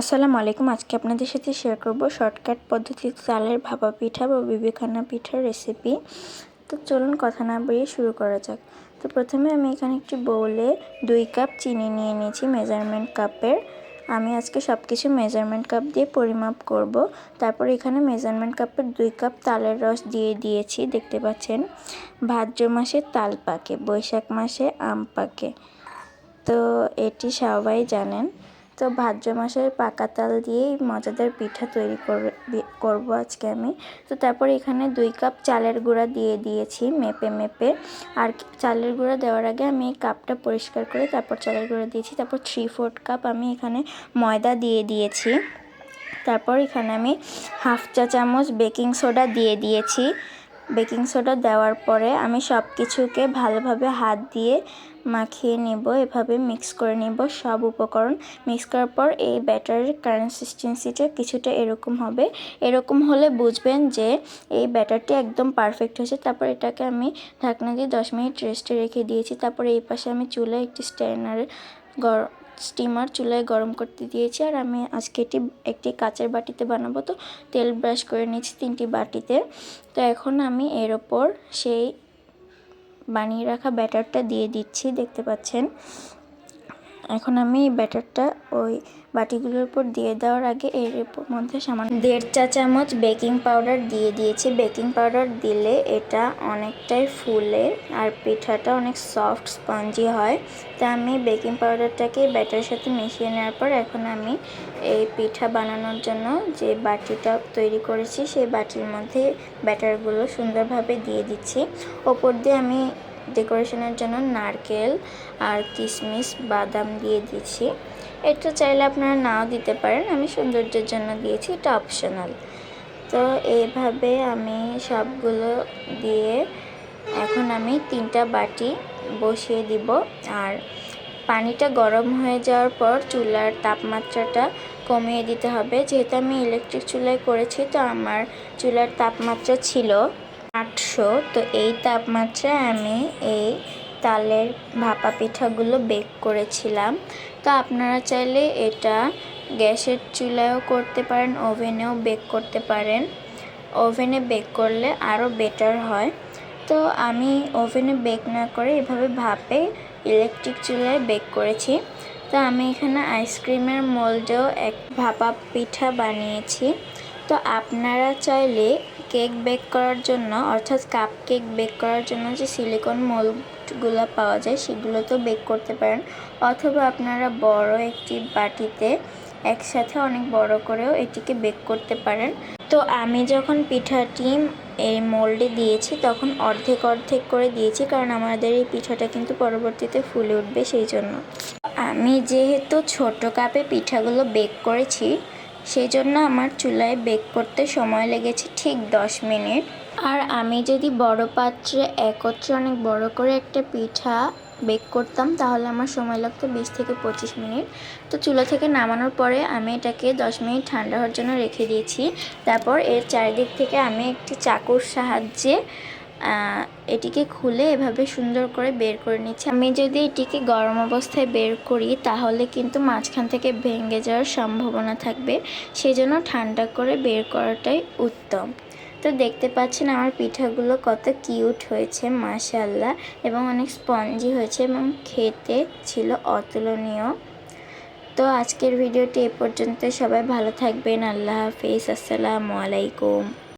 আসসালামু আলাইকুম। আজকে আপনাদের সাথে শেয়ার করব শর্টকাট পদ্ধতিতে চালের ভাপা পিঠা বা বিবেখানা পিঠার রেসিপি তো চলুন কথা না বাড়িয়ে শুরু করা যাক। তো প্রথমে আমি এখানে একটি বউলে দুই কাপ চিনি নিয়ে নিয়েছি মেজারমেন্ট কাপের আমি আজকে সব কিছু মেজারমেন্ট কাপ দিয়ে পরিমাপ করব। তারপর এখানে মেজারমেন্ট কাপের দুই কাপ তালের রস দিয়ে দিয়েছি, দেখতে পাচ্ছেন? ভাদ্র মাসে তাল পাকে, বৈশাখ মাসে আম পাকে। তো এটি সবাই জানেন। তো ভাদ্র মাসের পাকা তাল দিয়েই মজাদার পিঠা তৈরি করব আজকে আমি। তো তারপর এখানে দুই কাপ চালের গুঁড়া দিয়ে দিয়েছি মেপে মেপে। আর চালের গুঁড়া দেওয়ার আগে আমি কাপটা পরিষ্কার করে তারপর চালের গুঁড়া দিয়েছি। তারপর থ্রি ফোর্থ কাপ আমি এখানে ময়দা দিয়ে দিয়েছি। তারপর এখানে আমি হাফ চা চামচ বেকিং সোডা দিয়ে দিয়েছি। বেকিং সোডা দেওয়ার পরে আমি সব কিছুকে ভালোভাবে হাত দিয়ে মাখিয়ে নেব, এভাবে মিক্স করে নেব সব উপকরণ। মিক্স করার পর এই ব্যাটারের কনসিস্টেন্সিটা কিছুটা এরকম হবে। এরকম হলে বুঝবেন যে এই ব্যাটারটি একদম পারফেক্ট হয়েছে। তারপর এটাকে আমি ঢাকনা দিয়ে দশ মিনিট রেস্টে রেখে দিয়েছি। তারপর এই পাশে আমি চুলায় একটি স্ট্যানারে গরম স্টিমার চুলায় গরম করতে দিয়েছি আর আমি আজকে এটি একটি কাচের বাটিতে বানাবো। তো তেল ব্রাশ করে নিয়েছি তিনটি বাটিতে। তো এখন আমি এর ওপর সেই বানিয়ে রাখা ব্যাটারটা দিয়ে দিচ্ছি, দেখতে পাচ্ছেন। এখন আমি ব্যাটারটা ওই বাটিগুলোর উপর দিয়ে দেওয়ার আগে এর মধ্যে সামান্য দেড় চা চামচ বেকিং পাউডার দিয়ে দিয়েছি। বেকিং পাউডার দিলে এটা অনেকটাই ফুলে আর পিঠাটা অনেক সফট, স্পঞ্জি হয়। তা আমি বেকিং পাউডারটাকে ব্যাটারের সাথে মিশিয়ে নেওয়ার পর এখন আমি এই পিঠা বানানোর জন্য যে বাটিটা তৈরি করেছি, সেই বাটির মধ্যে ব্যাটারগুলো সুন্দরভাবে দিয়ে দিচ্ছি। ওপর দিয়ে আমি ডেকোরেশনের জন্য নারকেল আর কিশমিশ বাদাম দিয়ে দিচ্ছি। এটা চাইলে আপনারা নাও দিতে পারেন, আমি সৌন্দর্যের জন্য দিয়েছি, এটা অপশনাল তো এইভাবে আমি সবগুলো দিয়ে এখন আমি তিনটা বাটি বসিয়ে দিব। আর পানিটা গরম হয়ে যাওয়ার পর চুলার তাপমাত্রাটা কমিয়ে দিতে হবে। যেহেতু আমি ইলেকট্রিক চুলায় করেছি, তো আমার চুলার তাপমাত্রা ছিল আটশো, তো এই তাপমাত্রায় আমি এই তালের ভাপা পিঠাগুলো বেক করেছিলাম। তো আপনারা চাইলে এটা গ্যাসের চুলায়ও করতে পারেন, ওভেনেও বেক করতে পারেন। ওভেনে বেক করলে আরও বেটার হয়। তো আমি ওভেনে বেক না করে এভাবে ভাপে ইলেকট্রিক চুলায় বেক করেছি। তো আমি এখানে আইসক্রিমের মোল্ডেও এক ভাপা পিঠা বানিয়েছি। তো আপনারা চাইলে কেক বেক করার জন্য, অর্থাৎ কাপ কেক বেক করার জন্য যে সিলিকন মোল্ডগুলো পাওয়া যায় সেগুলোতেও বেক করতে পারেন। অথবা আপনারা বড় একটি বাটিতে একসাথে অনেক বড় করেও এটিকে বেক করতে পারেন। তো আমি যখন পিঠাটি এই মোল্ডে দিয়েছি, তখন অর্ধেক অর্ধেক করে দিয়েছি, কারণ আমাদের এই পিঠাটা কিন্তু পরবর্তীতে ফুলে উঠবে, সেই জন্য। আমি যেহেতু ছোট কাপে পিঠাগুলো বেক করেছি সেই জন্য আমার চুলায় বেক করতে সময় লেগেছে ঠিক দশ মিনিট। আর আমি যদি বড় পাত্রে একত্রে অনেক বড় করে একটা পিঠা বেক করতাম, তাহলে আমার সময় লাগতো বিশ থেকে পঁচিশ মিনিট। তো চুলা থেকে নামানোর পরে আমি এটাকে দশ মিনিট ঠান্ডা হওয়ার জন্য রেখে দিয়েছি। তারপর এর চারিদিক থেকে আমি একটি চাকুর সাহায্যে এটিকে খুলে এভাবে সুন্দর করে বের করে নিচ্ছি। আমি যদি এটিকে গরম অবস্থায় বের করি, তাহলে কিন্তু মাঝখান থেকে ভেঙে যাওয়ার সম্ভাবনা থাকবে। সেই জন্য ঠান্ডা করে বের করাটাই উত্তম। তো দেখতে পাচ্ছেন আমার পিঠাগুলো কত কিউট হয়েছে মাশাল্লাহ এবং অনেক স্পঞ্জি হয়েছে এবং খেতে ছিল অতুলনীয়। তো আজকের ভিডিওটি এ পর্যন্ত। সবাই ভালো থাকবেন। আল্লাহ হাফিজ। আসসালামু আলাইকুম।